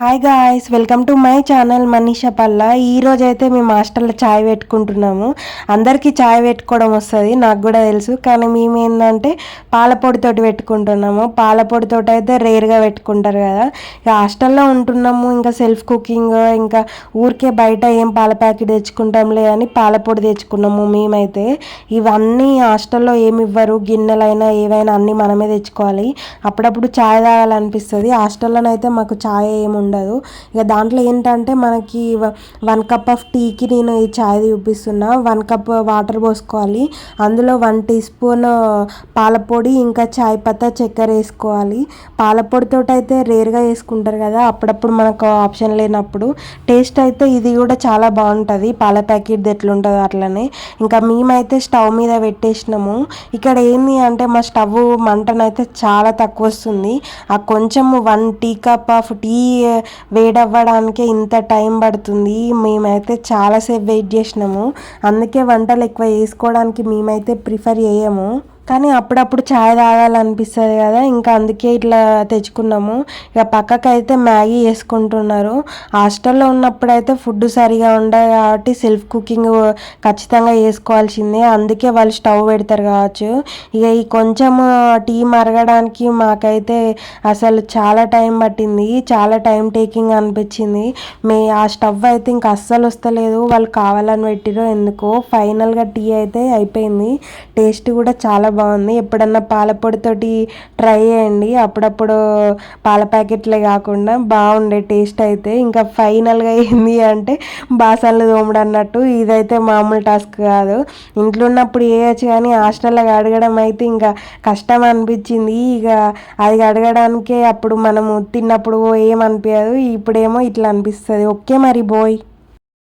Hi guys welcome to my channel Manisha Palla ఈరోజు అయితే మేము హాస్టల్లో చాయ్ పెట్టుకుంటున్నాము. అందరికీ చాయ్ పెట్టుకోవడం వస్తుంది నాకు కూడా తెలుసు. కానీ మేము ఏంటంటే పాలపొడితోటి పెట్టుకుంటున్నాము. పాలపొడితోటి అయితే రేర్గా పెట్టుకుంటారు కదా. ఇక హాస్టల్లో ఉంటున్నాము ఇంకా సెల్ఫ్ కుకింగ్ ఇంకా ఊరికే బయట ఏం పాల ప్యాకెట్ తెచ్చుకుంటాంలే అని పాలపొడి తెచ్చుకున్నాము మేమైతే. ఇవన్నీ హాస్టల్లో ఏమి ఇవ్వరు గిన్నెలైనా ఏవైనా అన్నీ మనమే తెచ్చుకోవాలి. అప్పుడప్పుడు చాయ్ తాగాలనిపిస్తుంది. హాస్టల్లోనైతే మాకు చాయ్ ఏమి ఉండదు. ఇక దాంట్లో ఏంటంటే మనకి వన్ కప్ ఆఫ్ టీకి నేను ఈ చాయ్ చూపిస్తున్నా. వన్ కప్ వాటర్ పోసుకోవాలి. అందులో వన్ టీ స్పూన్ పాలపొడి ఇంకా చాయ్ పత్తా చక్కెర వేసుకోవాలి. పాలపొడితో అయితే రేర్గా వేసుకుంటారు కదా అప్పుడప్పుడు మనకు ఆప్షన్ లేనప్పుడు. టేస్ట్ అయితే ఇది కూడా చాలా బాగుంటుంది. పాల ప్యాకెట్ ఎట్లుంటుందో అట్లనే. ఇంకా మేమైతే స్టవ్ మీద పెట్టేసినాము. ఇక్కడ ఏంది అంటే మా స్టవ్ మంటనైతే చాలా తక్కువ వస్తుంది. ఆ కొంచెం one tea cup of tea వేడవ్వడానికే ఇంత టైం పడుతుంది. మేమైతే చాలాసేపు వెయిట్ చేసినాము. అందుకే వంటలు ఎక్కువ వేసుకోవడానికి మేమైతే ప్రిఫర్ చేయము. కానీ అప్పుడప్పుడు ఛాయ్ తాగాలనిపిస్తుంది కదా ఇంకా అందుకే ఇట్లా తెచ్చుకున్నాము. ఇక పక్కకు అయితే మ్యాగీ వేసుకుంటున్నారు. హాస్టల్లో ఉన్నప్పుడు అయితే ఫుడ్ సరిగా ఉండదు కాబట్టి సెల్ఫ్ కుకింగ్ ఖచ్చితంగా వేసుకోవాల్సిందే. అందుకే వాళ్ళు స్టవ్ పెడతారు కావచ్చు. ఇక ఈ కొంచెం టీ మరగడానికి మాకైతే అసలు చాలా టైం పట్టింది. చాలా టైం టేకింగ్ అనిపించింది. మే ఆ స్టవ్ అయితే ఇంకా అస్సలు వస్తలేదు. వాళ్ళు కావాలని పెట్టిరో ఎందుకో. ఫైనల్గా టీ అయితే అయిపోయింది. టేస్ట్ కూడా చాలా బాగుంది. ఎప్పుడన్నా పాలపొడితోటి ట్రై చేయండి. అప్పుడప్పుడు పాల ప్యాకెట్లే కాకుండా బాగుండే టేస్ట్ అయితే. ఇంకా ఫైనల్గా ఏంది అంటే బాసన్లు తోముడు అన్నట్టు. ఇదైతే మామూలు టాస్క్ కాదు. ఇంట్లో ఉన్నప్పుడు చేయొచ్చు కానీ హాస్టల్లో అడగడం అయితే ఇంకా కష్టం అనిపించింది. ఇక అది అడగడానికే అప్పుడు మనము తిన్నప్పుడు ఏమనిపించదు ఇప్పుడేమో ఇట్లా అనిపిస్తుంది. ఓకే మరి బోయ్.